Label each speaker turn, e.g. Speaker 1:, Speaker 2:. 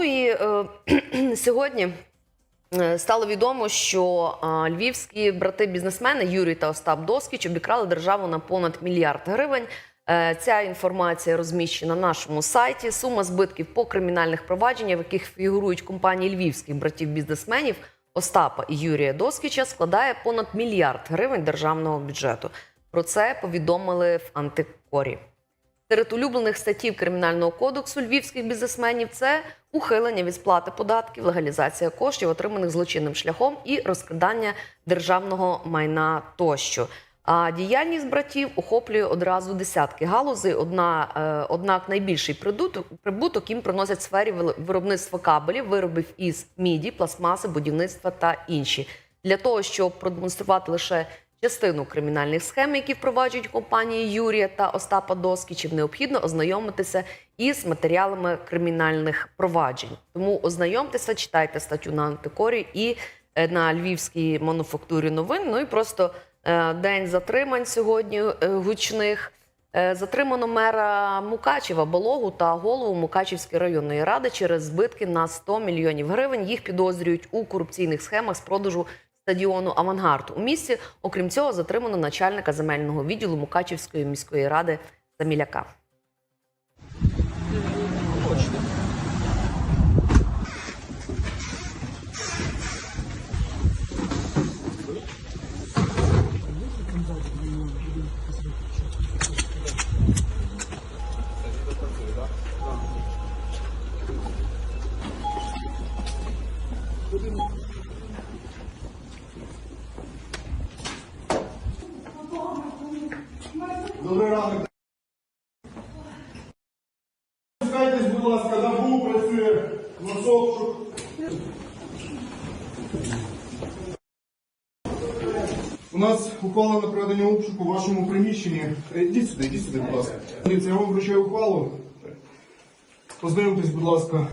Speaker 1: Ну і е, сьогодні е, стало відомо, що львівські брати-бізнесмени Юрій та Остап Доскіч обікрали державу на понад мільярд гривень. Е, Ця інформація розміщена на нашому сайті. Сума збитків по кримінальних провадженнях, в яких фігурують компанії львівських братів-бізнесменів Остапа і Юрія Доскіча, складає понад мільярд гривень державного бюджету. Про це повідомили в антикорі. Серед улюблених статтів кримінального кодексу львівських бізнесменів це ухилення від сплати податків, легалізація коштів, отриманих злочинним шляхом, і розкрадання державного майна тощо. А діяльність братів охоплює одразу десятки галузей. Одна, е, однак найбільший прибуток, прибуток їм приносять сфері виробництва кабелів, виробів із міді, пластмаси, будівництва та інші. Для того, щоб продемонструвати лише частину кримінальних схем, які впроваджують компанії Юрія та Остапа Доскічів, необхідно ознайомитися із матеріалами кримінальних проваджень. Тому ознайомтеся, читайте статтю на антикорі і е, на львівській мануфактурі новин. Ну і просто е, день затримань сьогодні е, гучних. Затримано мера Мукачева Балогу та голову Мукачівської районної ради через збитки на 100 мільйонів гривень. Їх підозрюють у корупційних схемах з продажу стадіону Авангард. У місті, окрім цього, затримано начальника земельного відділу Мукачівської міської ради Саміляка.
Speaker 2: Добрий ранок. Пускайтесь, будь ласка, набу працює носок, щоб... У нас ухвала на проведення обшуку в вашому приміщенні. Е, Йдіть сюди, йдіть сюди, будь ласка. Дивіться, я вам вручаю ухвалу. Познайомтесь, будь ласка.